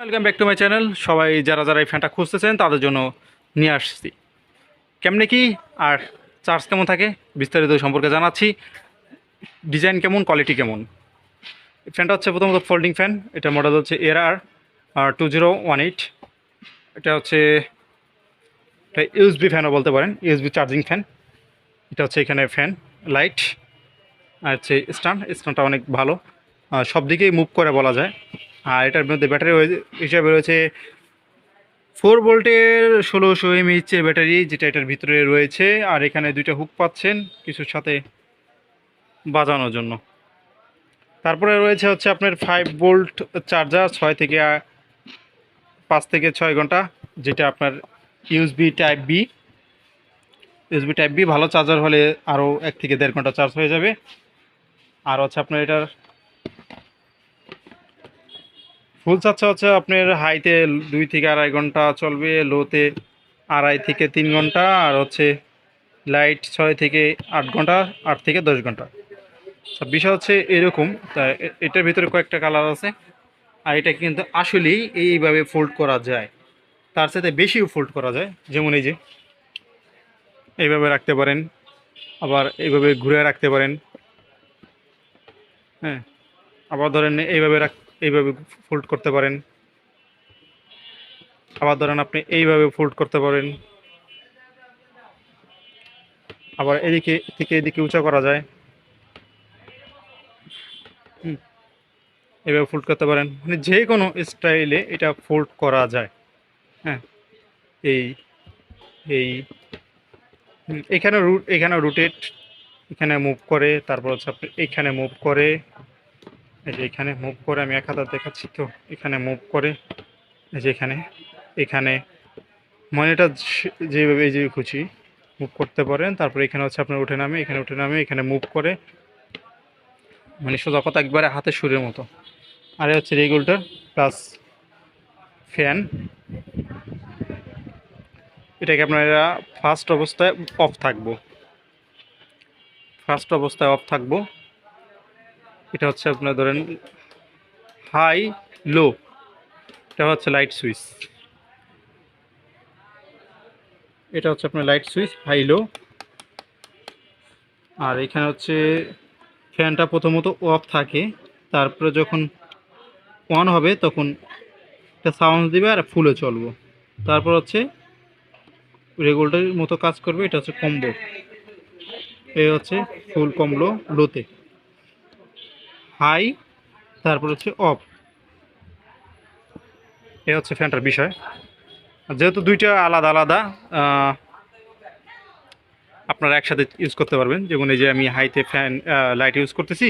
Welcome back to my channel সবাই যারা যারা এই ফ্যানটা খুঁজতেছেন, তাদের জন্য নিয়ে আসছি। কেমনে কি? আর চার্জ কেমন থাকে? বিস্তারিত সম্পর্কে জানাচ্ছি। ডিজাইন কেমন? কোয়ালিটি কেমন? ফ্যানটা হচ্ছে প্রথমত ফোল্ডিং ফ্যান এটা মডেল হচ্ছে এর R R two zero one eight এটা হচ্ছে এটা ইউএসবি ফ্যানও বলতে পারেন। ইউএসবি চার্জিং ফ্যান এটা হচ্ছে এখানে ফ্যান লাইট আর হচ্ছে স্ট্যান্ড স্ট্যান্ডটা অনেক ভালো। সব দিকেই মুভ করে বলা যায়। আর এটার মধ্যে ব্যাটারি হিসাবে রয়েছে ফোর ভোল্টের ষোলোশো এমএইচের ব্যাটারি, যেটা এটার ভিতরে রয়েছে। আর এখানে দুইটা হুক পাচ্ছেন কিছুর সাথে বাজানোর জন্য। তারপরে রয়েছে হচ্ছে আপনার ফাইভ ভোল্ট চার্জার ছয় থেকে পাঁচ থেকে ছয় ঘণ্টা, যেটা আপনার USB type B USB type B ভালো চার্জার হলে আরও এক থেকে দেড় ঘণ্টা চার্জ হয়ে যাবে। আর হচ্ছে আপনার এটার ফুল চার্জটা হচ্ছে আপনার হাইতে দুই থেকে আড়াই ঘণ্টা চলবে, লোতে আড়াই থেকে তিন ঘণ্টা, আর হচ্ছে লাইট ছয় থেকে আট ঘণ্টা, আট থেকে দশ ঘণ্টা। বিষয় হচ্ছে এরকম, তা এটার ভিতরে কয়েকটা কালার আছে, আর এটা কিন্তু আসলেই এইভাবে ফোল্ড করা যায়। তার সাথে বেশিও ফোল্ড করা যায়, যেমন এই যে, এইভাবে রাখতে পারেন, আবার এইভাবে ঘুরে রাখতে পারেন। হ্যাঁ আবার ধরেন এইভাবে রাখ এইভাবে ফোল্ড করতে পারেন। আবার ধরেন আপনি এইভাবে ফোল্ড করতে পারেন। আবার এদিকে থেকে এদিকে উঁচা করা যায়। হুম, এইভাবে ফোল্ড করতে পারেন। মানে যে কোনো স্টাইলে এটা ফোল্ড করা যায়। হ্যাঁ এই এই এখানে রুট এখানে রুটেট এখানে মুভ করে, তারপর হচ্ছে আপনি এখানে মুভ করে। এই যে এখানে মুভ করে আমি এক হাতে দেখাচ্ছি তো, এখানে মুভ করে, এই যে এখানে এখানে মনিটা যেভাবে এই যে খুশি মুভ করতে পারেন। তারপরে এখানে হচ্ছে আপনার উঠে নামে, এখানে উঠে নামে, এখানে মুভ করে মানে সোজা কথা একবারে হাতে সুরের মতো। আর হচ্ছে রেগুলেটর প্লাস ফ্যান এটাকে আপনারা ফার্স্ট অবস্থায় অফ থাকব। ফার্স্ট অবস্থায় অফ থাকব। এটা হচ্ছে আপনার ধরেন হাই, লো। এটা হচ্ছে লাইট সুইচ। এটা হচ্ছে আপনার লাইট সুইচ, হাই, লো। আর এখানে হচ্ছে ফ্যানটা প্রথমত অফ থাকে, তারপরে যখন অন হবে তখন একটা সাউন্ড দিবে আর ফুলে চলবো। তারপর হচ্ছে রেগুলেটরের মতো কাজ করবে, এটা হচ্ছে কম্বো। এই হচ্ছে ফুল কমলো লোতে। হাই, তারপর হচ্ছে অফ। এ হচ্ছে ফ্যানটার বিষয়। যেহেতু দুইটা আলাদা আলাদা আপনারা একসাথে ইউজ করতে পারবেন। যেমন এই যে আমি হাইতে ফ্যান লাইট ইউজ করতেছি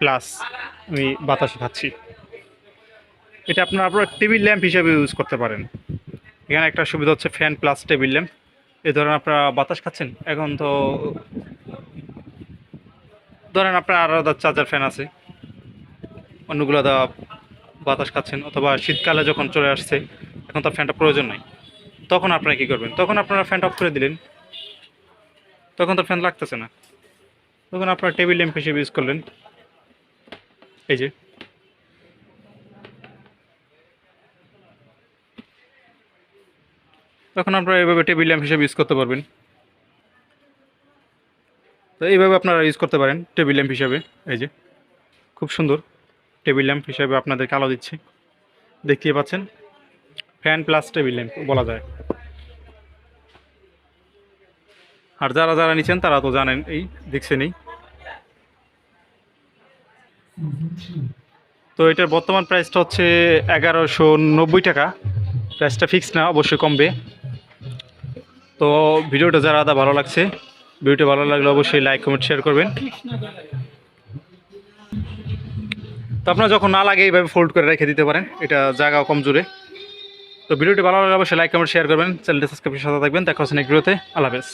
প্লাস আমি বাতাস খাচ্ছি। এটা আপনারা আপনারা টেবিল ল্যাম্প হিসাবে ইউজ করতে পারেন। এখানে একটা সুবিধা হচ্ছে ফ্যান প্লাস টেবিল ল্যাম্প এই ধরনের আপনারা বাতাস খাচ্ছেন? এখন তো ধরেন আপনার আলাদা চার্জার ফ্যান আছে। অন্যগুলো দা বাতাস খাচ্ছেন, অথবা শীতকালে যখন চলে আসছে, এখন তার ফ্যানটা প্রয়োজন নাই। তখন আপনারা কী করবেন? তখন আপনারা ফ্যানটা অফ করে দিলেন। তখন তো ফ্যান লাগতেছে না। তখন আপনারা টেবিল ল্যাম্প হিসেবে ইউজ করলেন। এই যে। তখন আপনারা এভাবে টেবিল ল্যাম্প হিসেবে ইউজ করতে পারবেন। তো এইভাবে আপনারা ইউজ করতে পারেন টেবিল ল্যাম্প হিসাবে, এই যে। খুব সুন্দর টেবিল ল্যাম্প হিসাবে আপনাদেরকে আলো দিচ্ছে। দেখতেই পাচ্ছেন ফ্যান প্লাস টেবিল ল্যাম্প বলা যায়। আর যারা যারা নিচ্ছেন তারা তো জানেন, এই দেখছেনই তো এটার বর্তমান প্রাইসটা হচ্ছে এগারোশো টাকা। প্রাইসটা ফিক্স না, অবশ্যই কমবে। তো ভিডিওটা যারা আদা ভালো লাগছে ভিডিওটা ভালো লাগলে অবশ্যই লাইক, কমেন্ট শেয়ার করবেন। তো আপনারা যখন না লাগে এইভাবে ফোল্ড করে রেখে দিতে পারেন, এটা জায়গা কম জোরে। তো ভিডিওটি ভালো লাগলে অবশ্যই লাইক, কমেন্ট শেয়ার করবেন। চ্যানেলটি সাবস্ক্রাইব সাথে থাকবেন। দেখা হচ্ছে নেক্সট ভিডিওতে আল্লাহ হাফেজ।